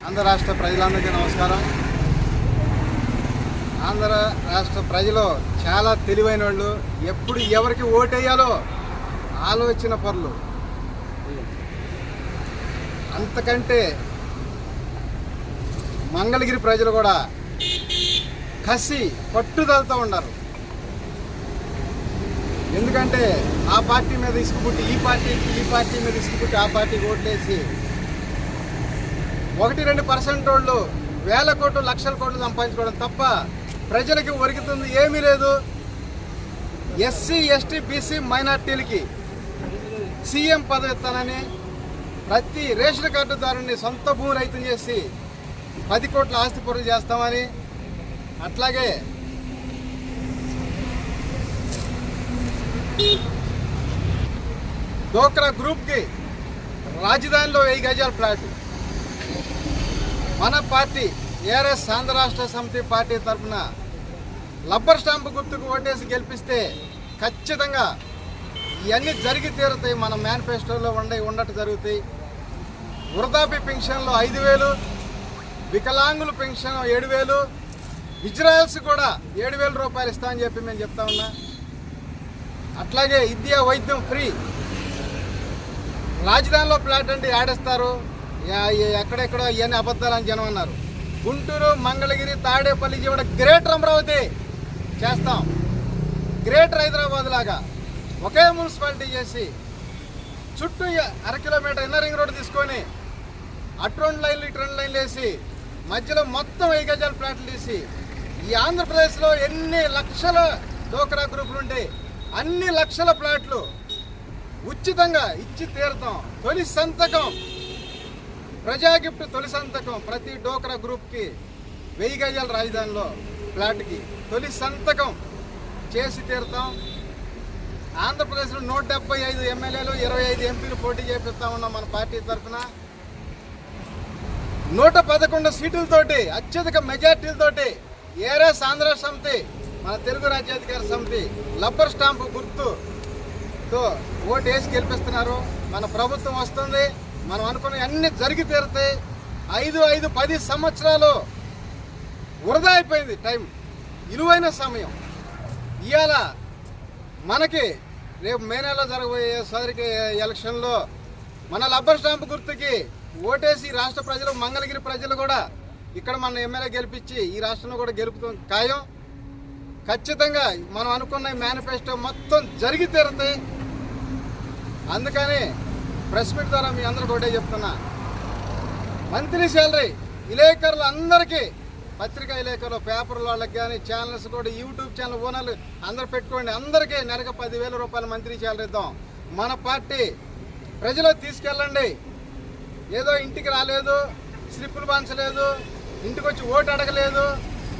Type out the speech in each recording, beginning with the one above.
ఆంధ్ర రాష్ట్ర ప్రజలందరికీ నమస్కారం. ఆంధ్ర రాష్ట్ర ప్రజలు చాలా తెలివైన వాళ్ళు ఎప్పుడు ఎవరికి ఓటేయాలో ఆలోచన పనులు అంతకంటే మంగళగిరి ప్రజలు కూడా కసి పట్టుదలతో ఉన్నారు. ఎందుకంటే ఆ పార్టీ మీద ఇసుకుపుట్టి ఈ పార్టీకి ఈ పార్టీ మీద ఇసుకుపుట్టి ఆ పార్టీకి ఓట్లేసి ఒకటి రెండు పర్సెంట్ వాళ్ళు వేల కోట్లు లక్షల కోట్లు సంపాదించుకోవడం తప్ప ప్రజలకి ఒరుగుతుంది ఏమీ లేదు. ఎస్సీ ఎస్టీ బీసీ మైనార్టీలకి సీఎం పదవి ఇస్తానని ప్రతి రేషన్ కార్డుదారుని సొంత భూమి రైతం చేసి పది కోట్ల ఆస్తి పొరుగు చేస్తామని అట్లాగే డోక్రా గ్రూప్కి రాజధానిలో వెయ్యి గజాల ఫ్లాట్. మన పార్టీ ఏఆర్ఎస్ ఆంధ్ర రాష్ట్ర సమితి పార్టీ తరఫున లబ్బర్ స్టాంపు గుర్తుకు ఓటేసి గెలిపిస్తే ఖచ్చితంగా ఇవన్నీ జరిగి తీరుతాయి. మన మేనిఫెస్టోలో ఉండే ఉండటం జరుగుతాయి. వృద్ధాప్య పెన్షన్లో ఐదు వేలు వికలాంగుల పెన్షన్ ఏడు వేలు ఇజ్రాయల్స్ కూడా ఏడు వేల రూపాయలు ఇస్తామని చెప్పి మేము చెప్తా ఉన్నా. అట్లాగే విద్యా వైద్యం ఫ్రీ. రాజధానిలో ప్లాట్ అంటే ఆడేస్తారు ఎక్కడెక్కడో ఇవన్నీ అబద్ధాలని జనం అన్నారు. గుంటూరు మంగళగిరి తాడేపల్లి కూడా గ్రేటర్ అమరావతి చేస్తాం. గ్రేటర్ హైదరాబాద్ లాగా. ఒకే మున్సిపాలిటీ చేసి చుట్టూ అరకిలోమీటర్ అర కిలోమీటర్ ఇన్నర్ రింగ్ రోడ్ తీసుకొని అటు రెండు లైన్లు ఇటు రెండు లైన్లు వేసి మధ్యలో మొత్తం ఐదు గజాల ప్లాట్లు తీసి ఈ ఆంధ్రప్రదేశ్లో ఎన్ని లక్షల డోక్రా గ్రూపులు ఉంటే అన్ని లక్షల ప్లాట్లు ఉచితంగా ఇచ్చి తీరుతాం. తొలి సంతకం ప్రజా గిఫ్ట్ తొలి సంతకం ప్రతి డోక్రా గ్రూప్కి వెయ్యి గజాల రాజధానిలో ఫ్లాట్కి తొలి సంతకం చేసి తీరుతాం. ఆంధ్రప్రదేశ్లో నూట డెబ్బై ఐదు ఎమ్మెల్యేలు ఇరవై ఐదు ఎంపీలు పోటీ చేపిస్తా ఉన్నాం మన పార్టీ తరఫున. నూట పదకొండు సీట్లతోటి అత్యధిక మెజార్టీలతోటి ఏరస్ ఆంధ్ర సమితి మన తెలుగు రాజ్యాధికార సమితి లబ్బర్ స్టాంపు గుర్తుతో ఓటు వేసి గెలిపిస్తున్నారు. మన ప్రభుత్వం వస్తుంది. మనం అనుకున్న అన్ని జరిగి తీరుతాయి ఐదు ఐదు పది సంవత్సరాలు వృధా అయిపోయింది టైం. విలువైన సమయం. ఇవాళ మనకి రేపు మే నెలలో జరగబోయే సరికి ఎలక్షన్లో మన లబ్బర్ స్టాంప్ గుర్తుకి ఓటేసి ఈ రాష్ట్ర ప్రజలు మంగళగిరి ప్రజలు కూడా ఇక్కడ మన ఎమ్మెల్యే గెలిపించి ఈ రాష్ట్రంలో కూడా గెలుపుతాం ఖాయం. ఖచ్చితంగా మనం అనుకున్న మేనిఫెస్టో మొత్తం జరిగి తీరుతాయి అందుకని ప్రెస్ మీట్ ద్వారా మీ అందరికి ఒకటే చెప్తున్నా. మంత్లీ శాలరీ విలేకరులు అందరికీ పత్రికా విలేకరులు పేపర్ల వాళ్ళకి కానీ ఛానల్స్ కూడా యూట్యూబ్ ఛానల్ ఓనర్లు అందరు పెట్టుకోండి. అందరికీ నెలకు పదివేల రూపాయలు మంత్లీ శాలరీ ఇద్దాం. మన పార్టీ ప్రజలు తీసుకెళ్ళండి. ఏదో ఇంటికి రాలేదు స్లిప్పులు పంచలేదు ఇంటికి వచ్చి ఓటు అడగలేదు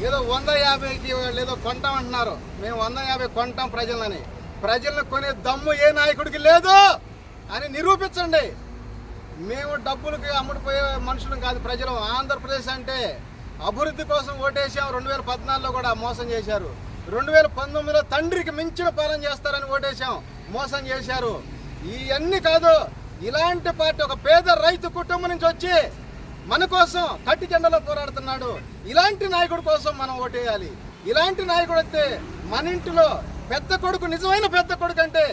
ఏదో వంద యాభైకి ఏదో కొంటాం అంటున్నారు మేము వంద యాభై కొంటాం ప్రజలని. ప్రజలను కొనే దమ్ము ఏ నాయకుడికి లేదు! అని నిరూపించండి. మేము డబ్బులకి అమ్ముడుపోయే మనుషులు కాదు ప్రజలు. ఆంధ్రప్రదేశ్ అంటే అభివృద్ధి కోసం ఓటేసాం రెండు వేల పద్నాలుగులో కూడా మోసం చేశారు. రెండు వేల పంతొమ్మిదిలో తండ్రికి మించిన పాలన చేస్తారని ఓటేసాం మోసం చేశారు. ఇవన్నీ కాదు ఇలాంటి పార్టీ ఒక పేద రైతు కుటుంబం నుంచి వచ్చి మన కోసం కట్టి జెండలో పోరాడుతున్నాడు. ఇలాంటి నాయకుడి కోసం మనం ఓటేయాలి. ఇలాంటి నాయకుడు వస్తే మన ఇంటిలో పెద్ద కొడుకు నిజమైన పెద్ద కొడుకు అంటే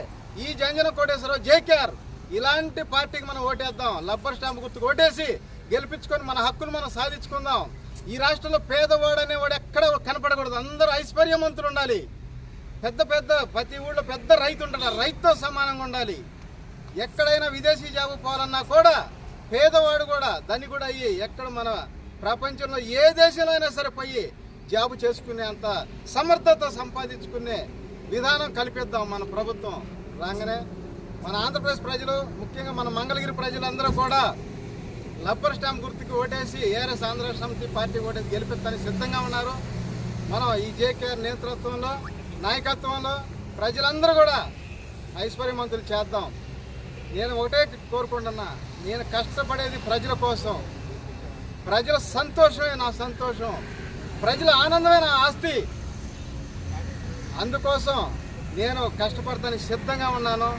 ఈ జంజన కోటేశ్వరరావు జేకేఆర్. ఇలాంటి పార్టీకి మనం ఓటేద్దాం. లబ్బర్ స్టాంప్ గుర్తుకు ఓటేసి గెలిపించుకొని మన హక్కులు మనం సాధించుకుందాం. ఈ రాష్ట్రంలో పేదవాడు అనేవాడు ఎక్కడ కనపడకూడదు. అందరూ ఐశ్వర్యవంతులు ఉండాలి. పెద్ద పెద్ద ప్రతి ఊళ్ళో పెద్ద రైతు ఉంటాడు. రైతుతో సమానంగా ఉండాలి. ఎక్కడైనా విదేశీ జాబు పోవాలన్నా కూడా పేదవాడు కూడా దాన్ని కూడా అయ్యి ఎక్కడ మన ప్రపంచంలో ఏ దేశంలో అయినా సరే పోయి జాబు చేసుకునే అంత సమర్థత సంపాదించుకునే విధానం కల్పిద్దాం మన ప్రభుత్వం. రాగానే? మన ఆంధ్రప్రదేశ్ ప్రజలు ముఖ్యంగా మన మంగళగిరి ప్రజలందరూ కూడా లబ్బర్ స్టాంప్ గుర్తుకి ఓటేసి ఏఆర్ఎస్ ఆంధ్ర సమితి పార్టీ ఓటేసి గెలిపిస్తానికి సిద్ధంగా ఉన్నారు. మనం ఈ జేకేఆర్ నేతృత్వంలో నాయకత్వంలో ప్రజలందరూ కూడా ఐశ్వర్యవంతులు చేద్దాం. నేను ఒకటే కోరుకుంటున్నా నేను కష్టపడేది ప్రజల కోసం. ప్రజల సంతోషమే నా సంతోషం. ప్రజల ఆనందమే నా ఆస్తి. అందుకోసం నేను కష్టపడతానికి సిద్ధంగా ఉన్నాను.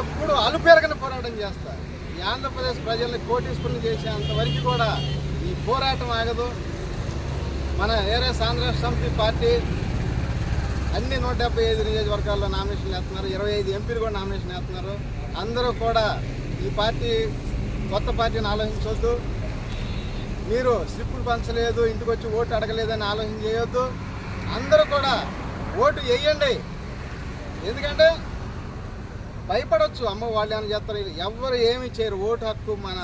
ఎప్పుడు అలుపెరగని పోరాటం చేస్తారు. ఈ ఆంధ్రప్రదేశ్ ప్రజల్ని కోటీశ్వరులు చేసే అంతవరకు కూడా పోరాటం ఆగదు. మన ఏరే ఆంధ్ర సమితి పార్టీ అన్ని నూట డెబ్బై ఐదు నియోజకవర్గాల్లో నామినేషన్ వేస్తున్నారు. ఇరవై ఐదు ఎంపీలు కూడా నామినేషన్ వేస్తున్నారు. అందరూ కూడా ఈ పార్టీ కొత్త పార్టీని ఆలోచించవద్దు మీరు స్లిప్పులు పంచలేదు ఇంటికి వచ్చి ఓటు అడగలేదని ఆలోచన చేయొద్దు. అందరూ కూడా ఓటు వేయండి. ఎందుకంటే భయపడవచ్చు అమ్మ వాళ్ళు ఏమైనా చేస్తారు. ఎవరు ఏమి చేయరు. ఓటు హక్కు మన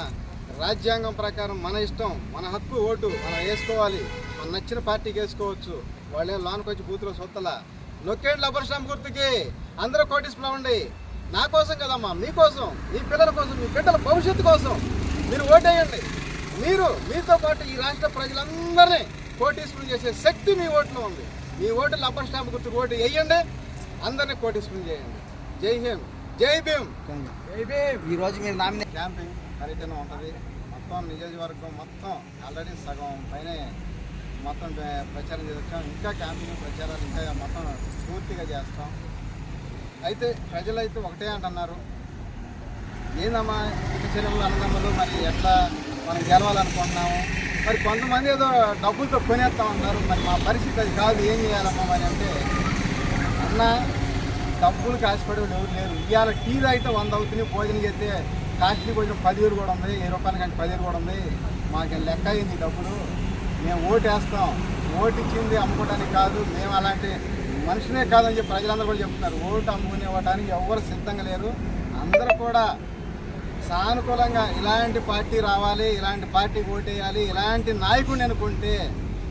రాజ్యాంగం ప్రకారం మన ఇష్టం మన హక్కు ఓటు మనం వేసుకోవాలి. మన నచ్చిన పార్టీకి వేసుకోవచ్చు. వాళ్ళే లోనికి వచ్చి బూత్లో సొత్తలా. నొక్కేండి లబర్ స్టాంప్ గుర్తుకి అందరూ కోటిస్పులు ఉండి నా కోసం కదమ్మా మీకోసం మీ పిల్లల కోసం మీ బిడ్డల భవిష్యత్తు కోసం మీరు ఓటేయండి. మీరు మీతో పాటు ఈ రాష్ట్ర ప్రజలందరినీ కోటీస్పులు చేసే శక్తి మీ ఓట్లో ఉంది. మీ ఓటు లబ్బర్ స్టాంప్ గుర్తుకు ఓటు వేయండి. అందరినీ కోటీస్పులు చేయండి. జై హింద్. జై భీమ్. ఈ రోజు మీరు నామినే క్యాంపింగ్ పర్యటన ఉంటుంది. మొత్తం నియోజకవర్గం మొత్తం ఆల్రెడీ సగం పైనే మొత్తం ప్ర- ప్రచారం చేస్తాం ఇంకా క్యాంపింగ్ ప్రచారాలు ఇంకా మొత్తం పూర్తిగా చేస్తాం. అయితే ప్రజలైతే ఒకటే అంటున్నారు. ఏందమ్మా ఇక చెరువులు అన్నదమ్ములు మరి ఎట్లా మనం గెలవాలనుకుంటున్నాము? మరి కొంతమంది ఏదో డబ్బులతో కొనేస్తాం అన్నారు మరి మా పరిస్థితి అది కాదు. ఏం చేయాలమ్మా మరి అంటే అన్న డబ్బులు కాసిపడే వాళ్ళు ఎవరు లేరు. ఇవాళ టీ అయితే వంద అవుతుంది భోజనం చేస్తే కాస్ట్లీ భోజనం పదివేలు కూడా ఉంది వెయ్యి రూపాయల కంటే పదివేలు కూడా ఉంది. మాకు లెక్క అయింది డబ్బులు? మేము ఓటు వేస్తాం. ఓటు ఇచ్చింది అమ్ముకోవడానికి కాదు మేము అలాంటి మనుషులే కాదని చెప్పి ప్రజలందరూ కూడా చెప్తున్నారు. ఓటు అమ్ముకునేవ్వడానికి ఎవరు సిద్ధంగా లేరు. అందరూ కూడా సానుకూలంగా ఇలాంటి పార్టీ రావాలి ఇలాంటి పార్టీ ఓటేయాలి ఇలాంటి నాయకుడిని అనుకుంటే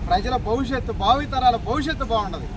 ప్రజల భవిష్యత్తు భావితరాల భవిష్యత్తు బాగుండదు.